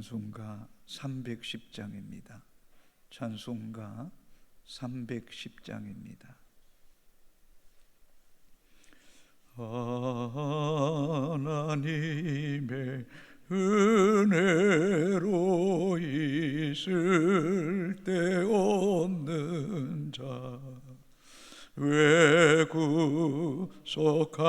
찬송가 310장입니다. 찬송가 310장입니다. 하나님의 은혜로 있을 때 없는 자 왜 구속하여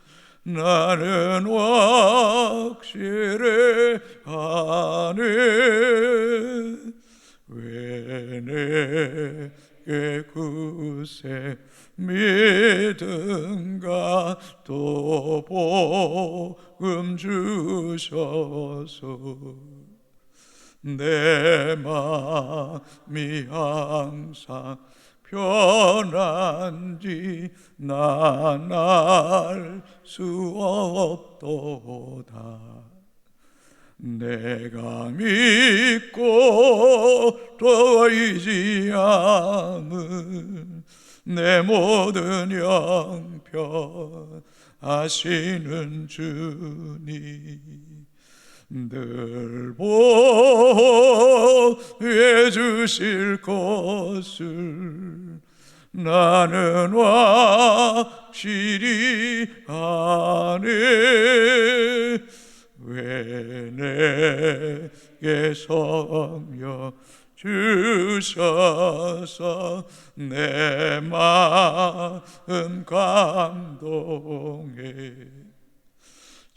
나는 확실해 하네 왜 내게 그새 믿음과 또 복음 주셔서 내 마음이 항상 편한지 난 알 수 없도다. 내가 믿고 또 의지함은 내 모든 형편 아시는 주님 늘 보호해 주실 것을 나는 확실히 아네. 왜 내게 성령 주셔서 내 마음 감동해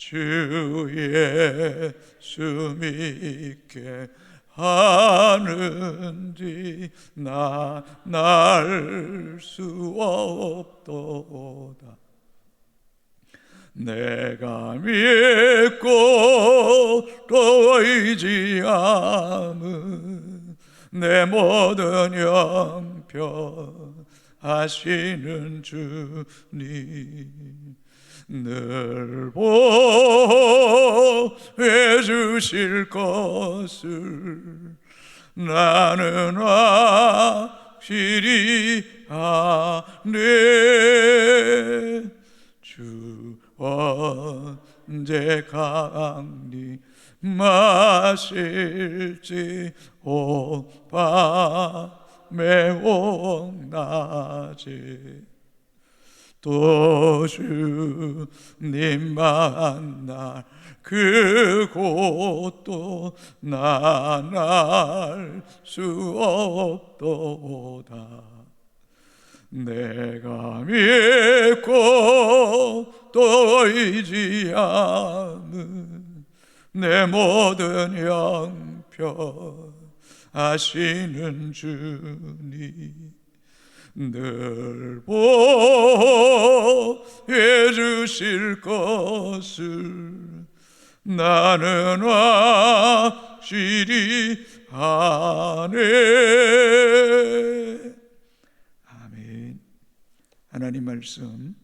주 예수 믿게 하는지 나날수 없도다. 내가 믿고 또 의지함은 내 모든 형편 하시는 주님 늘 보호해 주실 것을 나는 확실히 아네. 주 언제 강리 마실지 오밤에 옥낮에 또 주님 만날 그곳도 나날 수 없도다. 내가 믿고 또 의지함은 내 모든 형편 아시는 주님 늘 보호해 주실 것을 나는 확실히 아네. 아멘. 하나님 말씀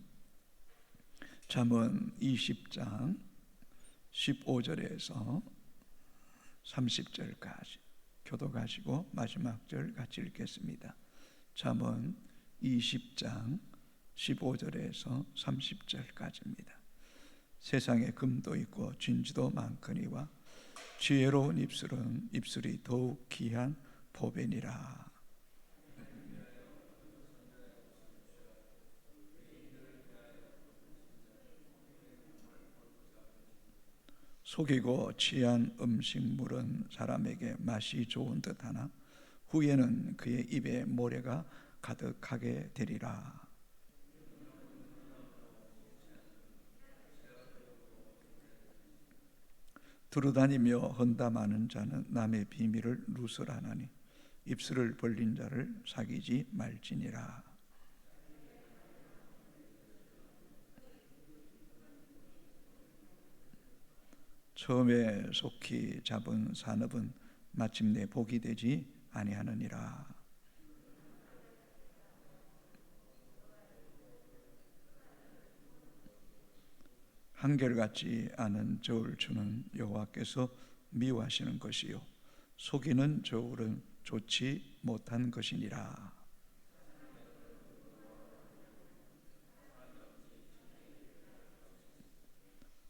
잠언 20장 15절에서 30절까지 교도가시고 마지막 절 같이 읽겠습니다 잠언 20장 15절에서 30절까지입니다. 세상에 금도 있고 진주도 많거니와 지혜로운 입술은 입술이 더욱 귀한 보배니라. 속이고 취한 음식물은 사람에게 맛이 좋은 듯하나 후에는 그의 입에 모래가 가득하게 되리라. 두루다니며 헌담하는 자는 남의 비밀을 누설하나니 입술을 벌린 자를 사귀지 말지니라. 처음에 속히 잡은 산업은 마침내 복이 되지 아니하느니라. 한결같지 않은 저울 주는 여호와께서 미워하시는 것이요 속이는 저울은 좋지 못한 것이니라.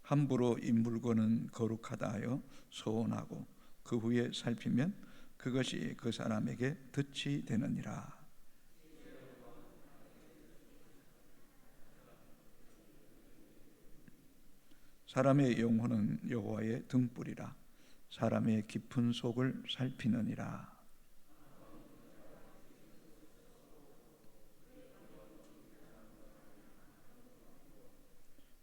함부로 이 물건은 거룩하다 하여 소원하고 그 후에 살피면 그것이 그 사람에게 덫이 되느니라. 사람의 영혼은 여호와의 등불이라 사람의 깊은 속을 살피느니라.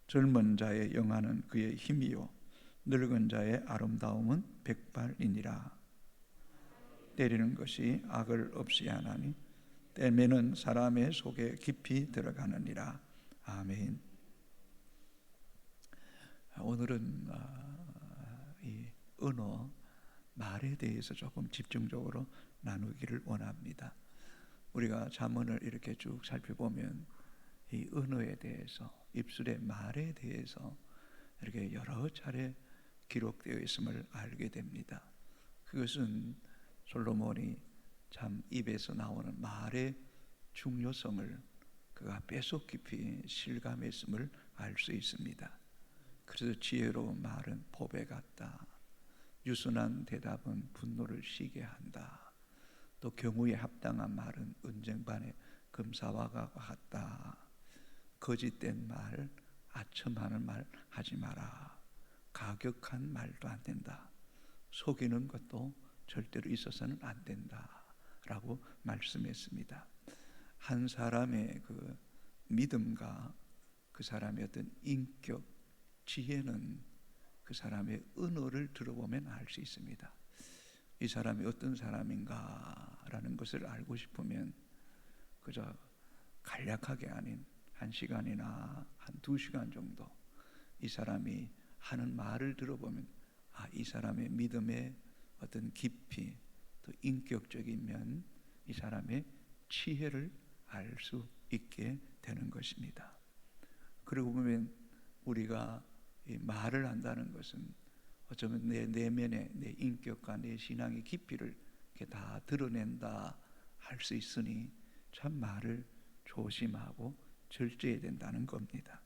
젊은 자의 영화는 그의 힘이요 늙은 자의 아름다움은 백발이니라. 때리는 것이 악을 없이 하나니 때매는 사람의 속에 깊이 들어가느니라. 아멘. 오늘은 아, 이 언어 말에 대해서 조금 집중적으로 나누기를 원합니다. 우리가 잠언을 이렇게 쭉 살펴보면 이 언어에 대해서 입술의 말에 대해서 이렇게 여러 차례 기록되어 있음을 알게 됩니다. 그것은 솔로몬이 참 입에서 나오는 말의 중요성을 그가 뼛속 깊이 실감했음을 알 수 있습니다. 그래서 지혜로운 말은 법에 같다. 유순한 대답은 분노를 쉬게 한다. 또 경우에 합당한 말은 은쟁반의 금사와 같다. 거짓된 말, 아첨하는 말 하지 마라. 가격한 말도 안 된다. 속이는 것도 절대로 있어서는 안 된다. 라고 말씀했습니다. 한 사람의 그 믿음과 그 사람의 어떤 인격, 지혜는 그 사람의 언어를 들어보면 알 수 있습니다. 이 사람이 어떤 사람인가라는 것을 알고 싶으면 그저 간략하게 아닌 한 시간이나 한 두 시간 정도 이 사람이 하는 말을 들어보면 아, 이 사람의 믿음의 어떤 깊이 또 인격적인 면 이 사람의 지혜를 알 수 있게 되는 것입니다. 그리고 보면 우리가 말을 한다는 것은 어쩌면 내 내면의 내 인격과 내 신앙의 깊이를 이렇게 다 드러낸다 할 수 있으니 참 말을 조심하고 절제해야 된다는 겁니다.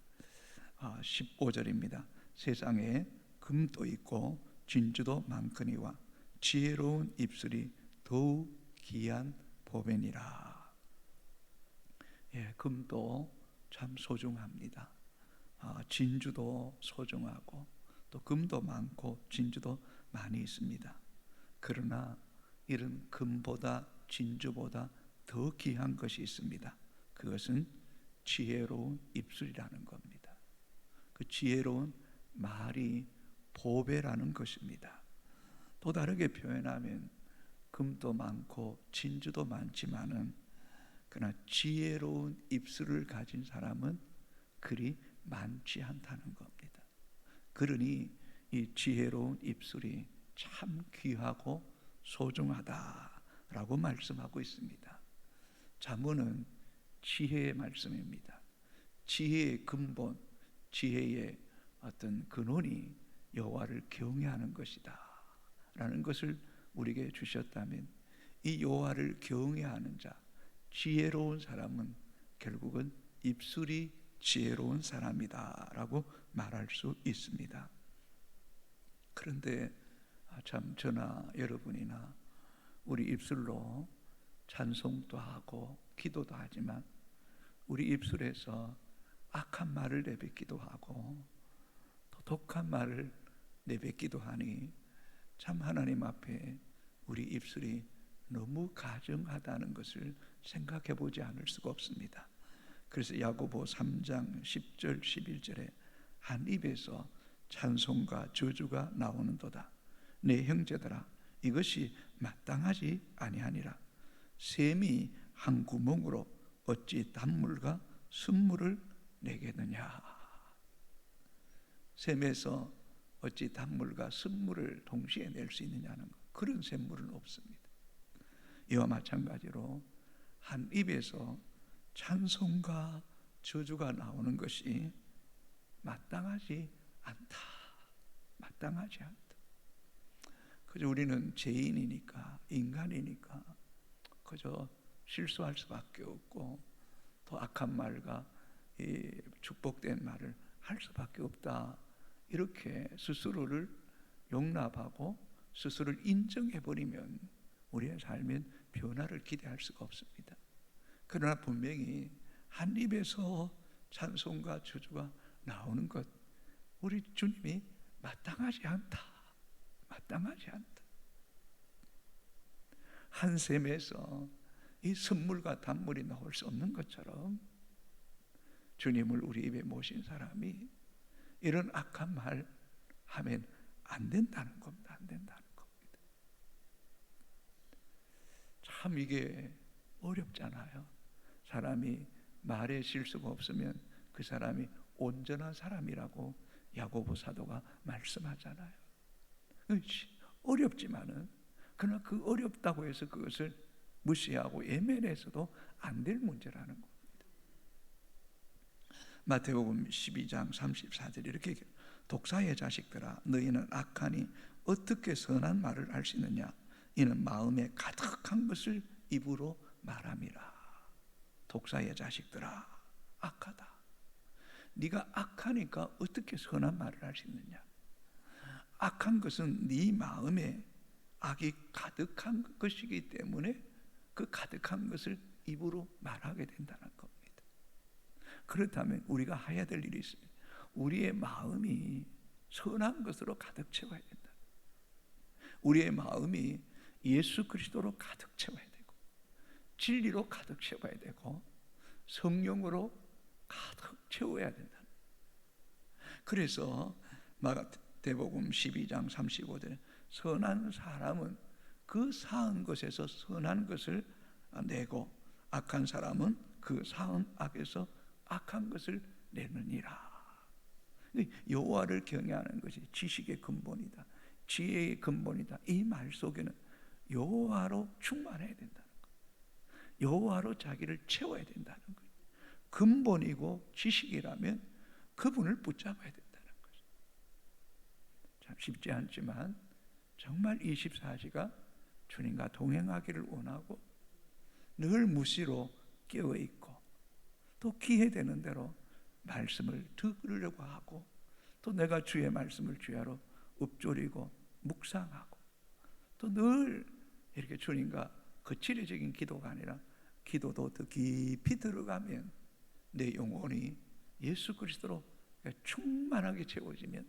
아, 15절입니다. 세상에 금도 있고 진주도 많거니와 지혜로운 입술이 더욱 귀한 보배니라. 예, 금도 참 소중합니다. 아, 진주도 소중하고 또 금도 많고 진주도 많이 있습니다. 그러나 이런 금보다 진주보다 더 귀한 것이 있습니다. 그것은 지혜로운 입술이라는 겁니다. 그 지혜로운 말이 보배라는 것입니다. 또 다르게 표현하면 금도 많고 진주도 많지만은 그러나 지혜로운 입술을 가진 사람은 그리 많지 않다는 겁니다. 그러니 이 지혜로운 입술이 참 귀하고 소중하다라고 말씀하고 있습니다. 잠언은 지혜의 말씀입니다. 지혜의 근본, 지혜의 어떤 근원이 여호와를 경외하는 것이다. 라는 것을 우리에게 주셨다면 이 여호와를 경외하는 자, 지혜로운 사람은 결국은 입술이 지혜로운 사람이다라고 말할 수 있습니다. 그런데 아, 참 저나 여러분이나 우리 입술로 찬송도 하고 기도도 하지만 우리 입술에서 악한 말을 내뱉기도 하고 또 독한 말을 내뱉기도 하니 참 하나님 앞에 우리 입술이 너무 가증하다는 것을 생각해 보지 않을 수가 없습니다. 그래서 야고보 3장 10절 11절에 한 입에서 찬송과 저주가 나오는도다. 내 형제들아 이것이 마땅하지 아니하니라. 샘이 한 구멍으로 어찌 단물과 순물을 내겠느냐. 샘에서 어찌 단물과 쓴물을 동시에 낼 수 있느냐는 것. 그런 샘물은 없습니다. 이와 마찬가지로 한 입에서 찬송과 저주가 나오는 것이 마땅하지 않다. 마땅하지 않다. 그저 우리는 죄인이니까 인간이니까 그저 실수할 수밖에 없고 또 악한 말과 이 축복된 말을 할 수밖에 없다. 이렇게 스스로를 용납하고 스스로를 인정해 버리면 우리의 삶엔 변화를 기대할 수가 없습니다. 그러나 분명히 한 입에서 찬송과 저주가 나오는 것 우리 주님이 마땅하지 않다. 마땅하지 않다. 한 샘에서 이 선물과 단물이 나올 수 없는 것처럼 주님을 우리 입에 모신 사람이 이런 악한 말 하면 안 된다는 겁니다. 안 된다는 겁니다. 참 이게 어렵잖아요. 사람이 말에 실수가 없으면 그 사람이 온전한 사람이라고 야고보 사도가 말씀하잖아요. 어렵지만은 그러나 그 어렵다고 해서 그것을 무시하고 예면해서도 안 될 문제라는 겁니다. 마태복음 12장 34절 이렇게 독사의 자식들아 너희는 악하니 어떻게 선한 말을 할 수 있느냐? 이는 마음에 가득한 것을 입으로 말함이라. 독사의 자식들아 악하다. 네가 악하니까 어떻게 선한 말을 할 수 있느냐? 악한 것은 네 마음에 악이 가득한 것이기 때문에 그 가득한 것을 입으로 말하게 된다는 겁니다. 그렇다면 우리가 해야 될 일이 있습니다. 우리의 마음이 선한 것으로 가득 채워야 된다. 우리의 마음이 예수 그리스도로 가득 채워야 되고 진리로 가득 채워야 되고 성령으로 가득 채워야 된다. 그래서 마가대복음 12장 35절 선한 사람은 그 사은 것에서 선한 것을 내고 악한 사람은 그 사은 악에서 악한 것을 내느니라. 여호와를 경외하는 것이 지식의 근본이다. 지혜의 근본이다. 이 말 속에는 여호와로 충만해야 된다는 것. 여호와로 자기를 채워야 된다는 것. 근본이고 지식이라면 그분을 붙잡아야 된다는 거죠. 참 쉽지 않지만 정말 24시가 주님과 동행하기를 원하고 늘 무시로 깨어 있고 또 기회되는 대로 말씀을 들으려고 하고 또 내가 주의 말씀을 주야로 읊조리고 묵상하고 또 늘 이렇게 주님과 거칠해적인 기도가 아니라 기도도 더 깊이 들어가면 내 영혼이 예수 그리스도로 충만하게 채워지면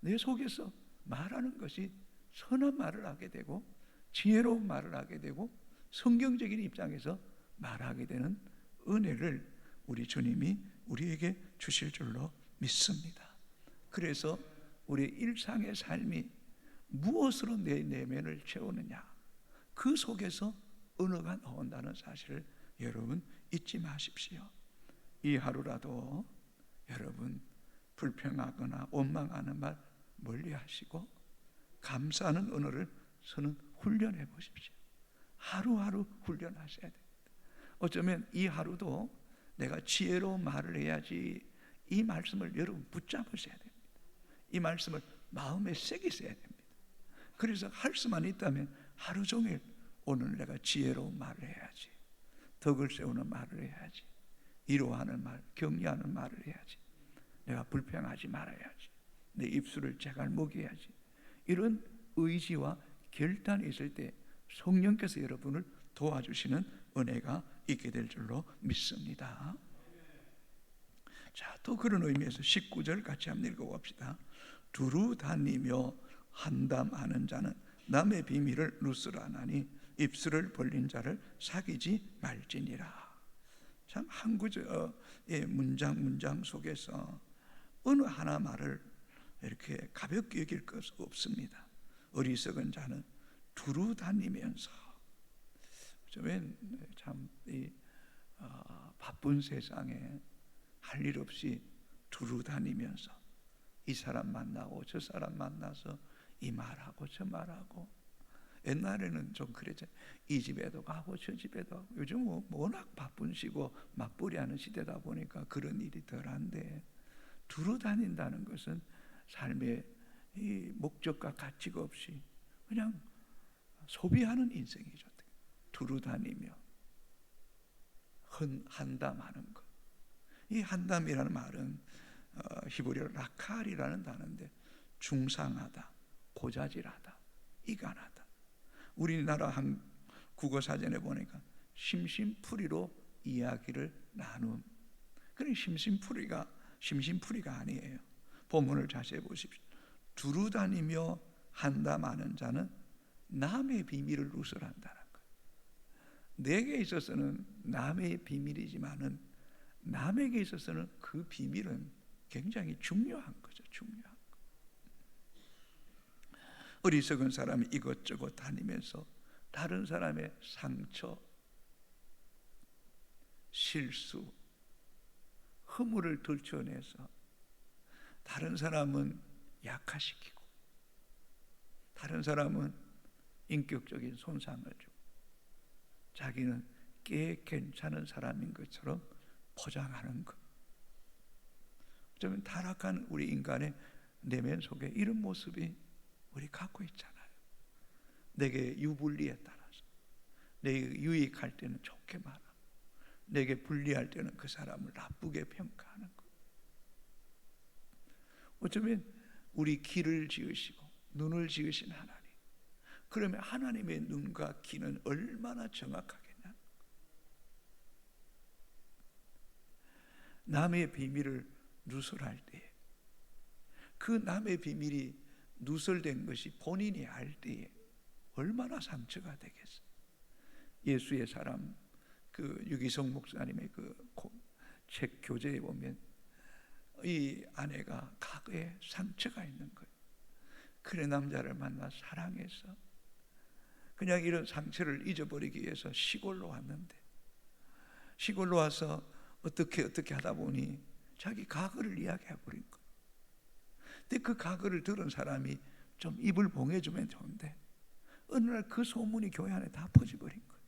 내 속에서 말하는 것이 선한 말을 하게 되고 지혜로운 말을 하게 되고 성경적인 입장에서 말하게 되는 은혜를 우리 주님이 우리에게 주실 줄로 믿습니다. 그래서 우리 일상의 삶이 무엇으로 내 내면을 채우느냐 그 속에서 언어가 나온다는 사실을 여러분 잊지 마십시오. 이 하루라도 여러분 불평하거나 원망하는 말 멀리 하시고 감사하는 언어를 서는 훈련해 보십시오. 하루하루 훈련하셔야 됩니다. 어쩌면 이 하루도 내가 지혜로운 말을 해야지 이 말씀을 여러분 붙잡으셔야 됩니다. 이 말씀을 마음에 새기셔야 됩니다. 그래서 할 수만 있다면 하루 종일 오늘 내가 지혜로운 말을 해야지. 덕을 세우는 말을 해야지. 위로하는 말, 격려하는 말을 해야지. 내가 불평하지 말아야지. 내 입술을 제갈 먹여야지. 이런 의지와 결단이 있을 때 성령께서 여러분을 도와주시는 은혜가 있게 될 줄로 믿습니다. 자, 또 그런 의미에서 19절 같이 한번 읽어봅시다. 두루 다니며 한담하는 자는 남의 비밀을 누스라 나니 입술을 벌린 자를 사귀지 말지니라. 참 한 구절의 문장 문장 속에서 어느 하나 말을 이렇게 가볍게 여길 것 없습니다. 어리석은 자는 두루 다니면서 참이 어, 바쁜 세상에 할 일 없이 두루 다니면서 이 사람 만나고 저 사람 만나서 이 말하고 저 말하고 옛날에는 좀 그랬죠. 이 집에도 가고 저 집에도 가고 요즘 뭐 워낙 바쁜 시고 맞벌이하는 시대다 보니까 그런 일이 덜한데 두루 다닌다는 것은 삶의 이 목적과 가치가 없이 그냥 소비하는 인생이죠. 두루 다니며 헌 한담하는 것. 이 한담이라는 말은 어, 히브리어 라칼이라는 단어인데 중상하다, 고자질하다, 이간하다. 우리나라 한 국어 사전에 보니까 심심풀이로 이야기를 나눔. 그런 심심풀이가 심심풀이가 아니에요. 본문을 자세히 보십시오. 두루 다니며 한담하는 자는 남의 비밀을 누설한다는 거예요. 내게 있어서는 남의 비밀이지만은 남에게 있어서는 그 비밀은 굉장히 중요한 거죠. 중요한 거. 어리석은 사람이 이것저것 다니면서 다른 사람의 상처, 실수, 허물을 들춰내서 다른 사람은 약화시키고 다른 사람은 인격적인 손상을 주고 자기는 꽤 괜찮은 사람인 것처럼 포장하는 것. 어쩌면 타락한 우리 인간의 내면 속에 이런 모습이 우리 갖고 있잖아요. 내게 유불리에 따라서 내게 유익할 때는 좋게 말하고 내게 불리할 때는 그 사람을 나쁘게 평가하는 것. 어쩌면 우리 귀를 지으시고 눈을 지으신 하나님. 그러면 하나님의 눈과 귀는 얼마나 정확하겠냐? 남의 비밀을 누설할 때, 그 남의 비밀이 누설된 것이 본인이 알 때에 얼마나 상처가 되겠어. 예수의 사람 그 유기성 목사님의 그 책 교재에 보면 이 아내가 과거에 상처가 있는 거예요. 그래 남자를 만나 사랑해서 그냥 이런 상처를 잊어버리기 위해서 시골로 왔는데 시골로 와서 어떻게 어떻게 하다 보니 자기 과거를 이야기해 버린 거. 근데 그 과거를 들은 사람이 좀 입을 봉해주면 좋은데 어느 날 그 소문이 교회 안에 다 퍼져버린 거예요.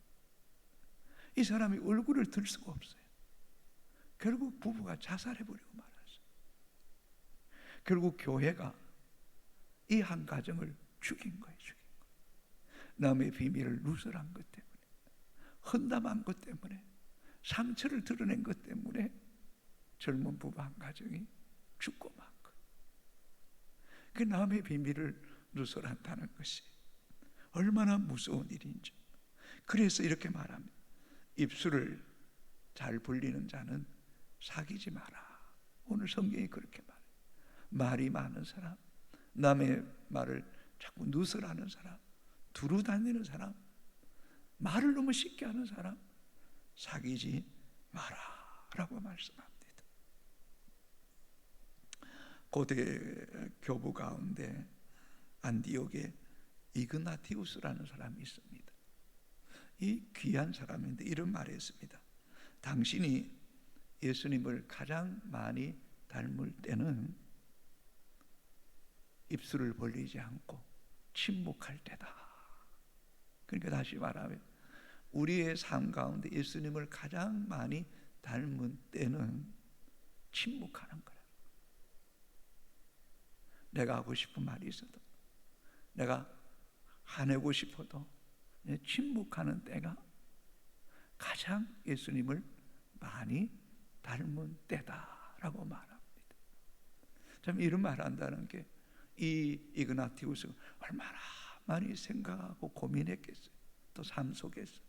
이 사람이 얼굴을 들 수가 없어요. 결국 부부가 자살해버리고 말았어요. 결국 교회가 이 한 가정을 죽인 거예요. 죽인 거예요. 남의 비밀을 누설한 것 때문에 헌담한 것 때문에 상처를 드러낸 것 때문에 젊은 부부 한 가정이 죽고 만 거. 그 남의 비밀을 누설한다는 것이 얼마나 무서운 일인지. 그래서 이렇게 말합니다. 입술을 잘 불리는 자는 사귀지 마라. 오늘 성경이 그렇게 말해. 말이 많은 사람, 남의 말을 자꾸 누설하는 사람, 두루 다니는 사람, 말을 너무 쉽게 하는 사람, 사귀지 마라 라고 말씀합니다. 고대 교부 가운데 안디옥에 이그나티우스라는 사람이 있습니다. 이 귀한 사람인데 이런 말을 했습니다. 당신이 예수님을 가장 많이 닮을 때는 입술을 벌리지 않고 침묵할 때다. 그러니까 다시 말하면 우리의 삶 가운데 예수님을 가장 많이 닮은 때는 침묵하는 거라. 내가 하고 싶은 말이 있어도 내가 화내고 싶어도 침묵하는 때가 가장 예수님을 많이 닮은 때다라고 말합니다. 참 이런 말 한다는 게 이 이그나티우스가 얼마나 많이 생각하고 고민했겠어요. 또 삶 속에서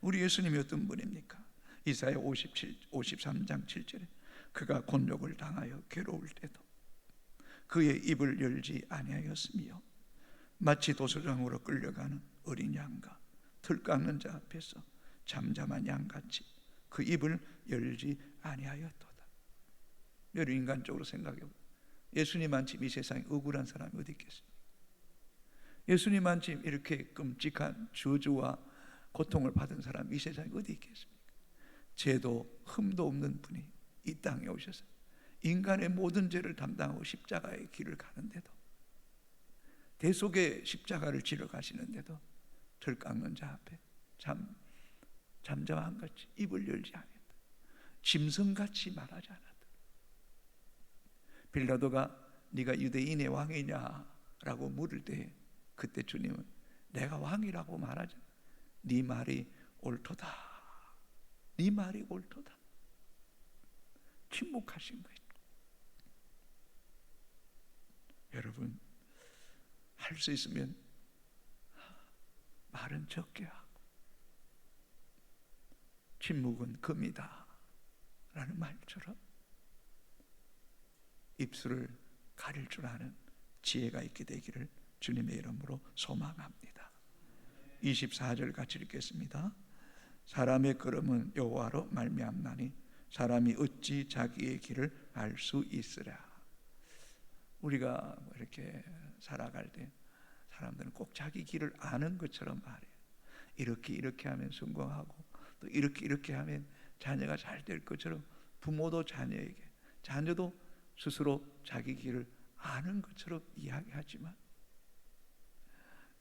우리 예수님이 어떤 분입니까? 이사야 57, 53장 7절에 그가 곤욕을 당하여 괴로울 때도 그의 입을 열지 아니하였으며 마치 도서장으로 끌려가는 어린 양과 틀 깎는 자 앞에서 잠잠한 양같이 그 입을 열지 아니하였도다. 여러분 인간적으로 생각해 보 예수님만치 이 세상에 억울한 사람이 어디 있겠습니까? 예수님만치 이렇게 끔찍한 저주와 고통을 받은 사람이 이 세상에 어디 있겠습니까? 죄도 흠도 없는 분이 이 땅에 오셔서 인간의 모든 죄를 담당하고 십자가의 길을 가는데도 대속의 십자가를 지러 가시는데도 들 깎는 자 앞에 잠 잠잠한 같이 입을 열지 않았다. 짐승같이 말하지 않았다. 빌라도가 네가 유대인의 왕이냐라고 물을 때 그때 주님은 내가 왕이라고 말하지. 네 말이 옳도다. 네 말이 옳도다. 침묵하신 거예요. 여러분 할 수 있으면 말은 적게 하고 침묵은 금이다 라는 말처럼 입술을 가릴 줄 아는 지혜가 있게 되기를 주님의 이름으로 소망합니다. 24절 같이 읽겠습니다. 사람의 걸음은 여호와로 말미암나니 사람이 어찌 자기의 길을 알 수 있으랴. 우리가 이렇게 살아갈 때 사람들은 꼭 자기 길을 아는 것처럼 말해요. 이렇게 이렇게 하면 성공하고 또 이렇게 이렇게 하면 자녀가 잘 될 것처럼 부모도 자녀에게 자녀도 스스로 자기 길을 아는 것처럼 이야기하지만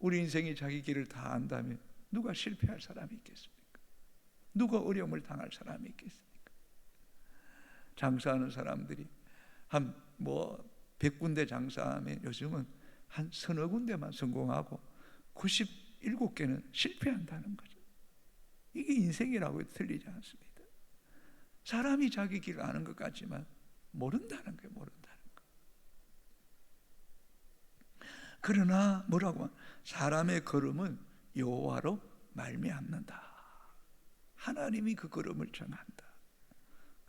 우리 인생이 자기 길을 다 안다면 누가 실패할 사람이 있겠습니까? 누가 어려움을 당할 사람이 있겠습니까? 장사하는 사람들이 한 뭐 100군데 장사하면 요즘은 한 서너 군데만 성공하고 97개는 실패한다는 거죠. 이게 인생이라고 틀리지 않습니다. 사람이 자기 길을 아는 것 같지만 모른다는 거예요. 모른다는 거. 그러나 뭐라고 사람의 걸음은 여호와로 말미암는다. 하나님이 그 걸음을 정한다.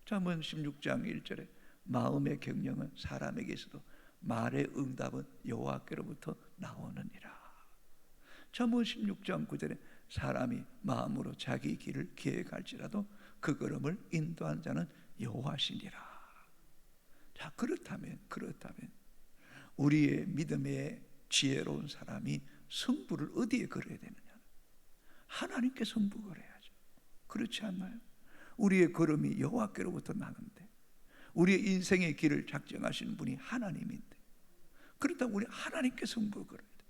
잠언 16장 1절에 마음의 경영은 사람에게서도 말의 응답은 여호와께로부터 나오느니라. 잠언 16장 9절에 사람이 마음으로 자기 길을 계획할지라도 그 걸음을 인도한 자는 여호와시니라. 자 그렇다면 그렇다면 우리의 믿음의 지혜로운 사람이 승부를 어디에 걸어야 되느냐? 하나님께 승부 걸어야죠. 그렇지 않나요? 우리의 걸음이 여호와께로부터 나는데 우리의 인생의 길을 작정하시는 분이 하나님인데 그렇다고 우리 하나님께 승부 걸어야 돼.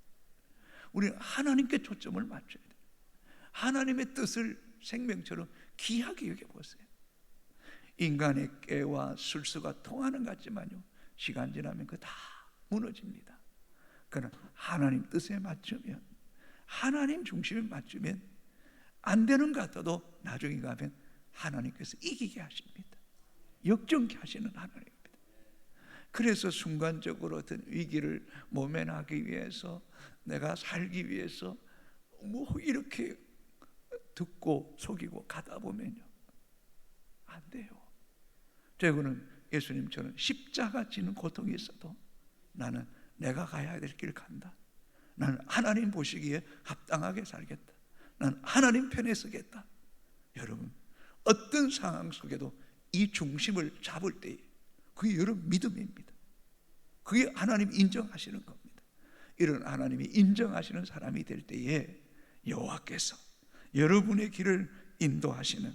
우리는 하나님께 초점을 맞춰야 돼. 하나님의 뜻을 생명처럼 귀하게 여겨보세요. 인간의 깨와 술수가 통하는 것 같지만요. 시간 지나면 그 다 무너집니다. 그러나 하나님 뜻에 맞추면 하나님 중심에 맞추면 안 되는 것 같아도 나중에 가면 하나님께서 이기게 하십니다. 역정케 하시는 하나님입니다. 그래서 순간적으로 어떤 위기를 모면하기 위해서 내가 살기 위해서 뭐 이렇게 듣고 속이고 가다 보면요 안 돼요. 저는 예수님처럼 십자가 지는 고통이 있어도 나는 내가 가야 될 길 간다. 나는 하나님 보시기에 합당하게 살겠다. 나는 하나님 편에 서겠다. 여러분 어떤 상황 속에도 이 중심을 잡을 때 그게 여러분 믿음입니다. 그게 하나님 인정하시는 겁니다. 이런 하나님이 인정하시는 사람이 될 때에 여호와께서 여러분의 길을 인도하시는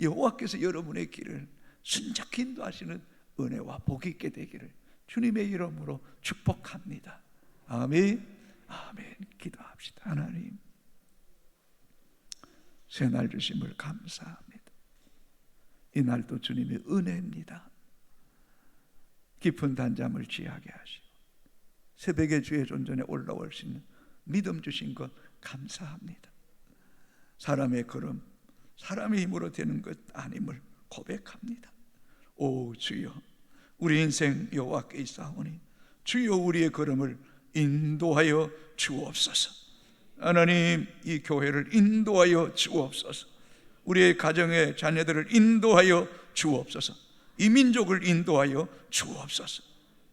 여호와께서 여러분의 길을 순적히 인도하시는 은혜와 복이 있게 되기를 주님의 이름으로 축복합니다. 아멘. 아멘. 기도합시다. 하나님. 새날 주심을 감사합니다. 이 날도 주님의 은혜입니다. 깊은 단잠을 취하게 하시고 새벽에 주의 존전에 올라올 수 있는 믿음 주신 것 감사합니다. 사람의 걸음, 사람의 힘으로 되는 것 아님을 고백합니다. 오 주여, 우리 인생 여호와께 있사오니 주여 우리의 걸음을 인도하여 주옵소서. 하나님 이 교회를 인도하여 주옵소서. 우리의 가정의 자녀들을 인도하여 주옵소서. 이 민족을 인도하여 주옵소서.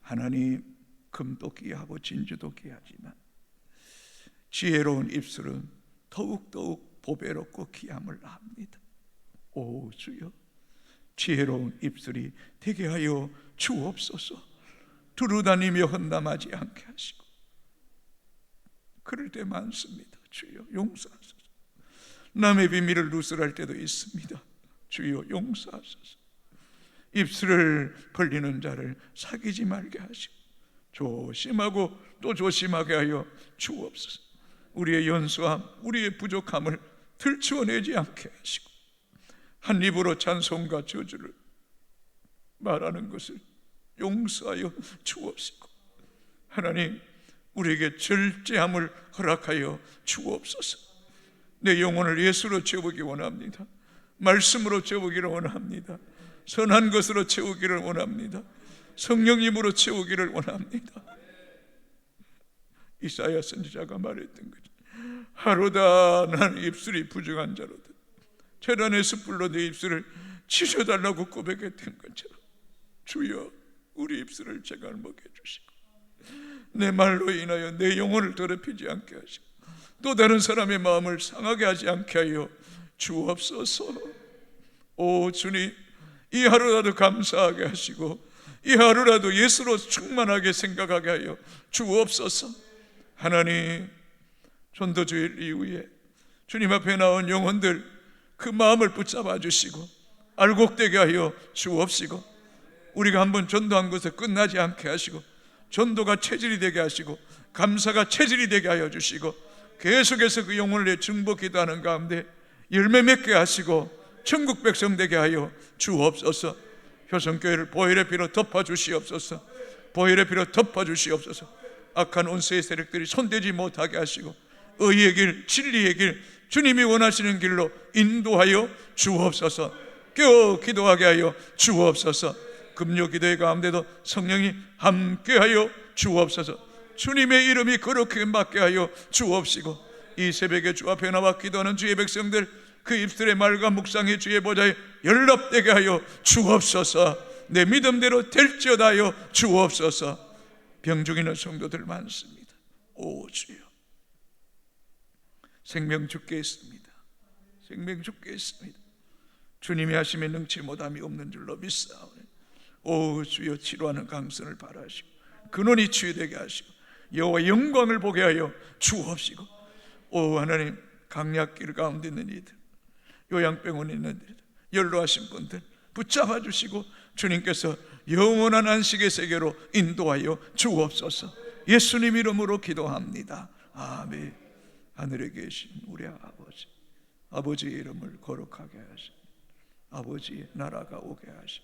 하나님 금도 귀하고 진주도 귀하지만 지혜로운 입술은 더욱더욱 보배롭고 귀함을 합니다. 오 주여 지혜로운 입술이 되게 하여 주옵소서. 두루다니며 헌담하지 않게 하시고 그럴 때 많습니다. 주여 용서하소서. 남의 비밀을 누설할 때도 있습니다. 주여 용서하소서. 입술을 벌리는 자를 사귀지 말게 하시고 조심하고 또 조심하게 하여 주옵소서. 우리의 연수함, 우리의 부족함을 들추어내지 않게 하시고 한 입으로 찬송과 저주를 말하는 것을 용서하여 주옵시고 하나님 우리에게 절제함을 허락하여 주옵소서. 내 영혼을 예수로 채우기 원합니다. 말씀으로 채우기를 원합니다. 선한 것으로 채우기를 원합니다. 성령님으로 채우기를 원합니다. 이사야 선지자가 말했던 거죠. 하루다 나는 입술이 부정한 자로다. 재단의 숯불로 내 입술을 치셔달라고 고백했던 것처럼 주여 우리 입술을 제가 먹여 주시고 내 말로 인하여 내 영혼을 더럽히지 않게 하시고 또 다른 사람의 마음을 상하게 하지 않게 하여 주옵소서. 오 주님 이 하루라도 감사하게 하시고 이 하루라도 예수로 충만하게 생각하게 하여 주옵소서. 하나님 전도주일 이후에 주님 앞에 나온 영혼들 그 마음을 붙잡아 주시고 알곡되게 하여 주옵시고 우리가 한번 전도한 것에 끝나지 않게 하시고 전도가 체질이 되게 하시고 감사가 체질이 되게 하여 주시고 계속해서 그 영혼을 증복 기도 하는 가운데 열매 맺게 하시고 천국 백성 되게 하여 주옵소서. 효성교회를 보혈의 피로 덮어 주시옵소서. 보혈의 피로 덮어 주시옵소서. 악한 온세의 세력들이 손대지 못하게 하시고 의의 길 진리의 길 주님이 원하시는 길로 인도하여 주옵소서. 깨어 기도하게 하여 주옵소서 금요 기도의 가운데도 성령이 함께하여 주옵소서. 주님의 이름이 그렇게 맡게 하여 주옵시고 이 새벽에 주 앞에 나와 기도하는 주의 백성들 그 입술의 말과 묵상의 주의 보좌에 연락되게 하여 주옵소서. 내 믿음대로 될지어다 하여 주옵소서. 병 중에 있는 성도들 많습니다. 오 주여. 생명 죽게 있습니다. 생명 죽게 있습니다. 주님이 하심에 능치 못함이 없는 줄로 믿사오니 오 주여 치료하는 강선을 바라시고 근원이 치유되게 하시고 여호와 영광을 보게 하여 주옵시고 오 하나님 강약길 가운데 있는 이들 요양병원에 있는 이들 연로하신 분들 붙잡아 주시고 주님께서 영원한 안식의 세계로 인도하여 주옵소서. 예수님 이름으로 기도합니다. 아멘. 하늘에 계신 우리 아버지 아버지의 이름을 거룩하게 하신 아버지의 나라가 오게 하신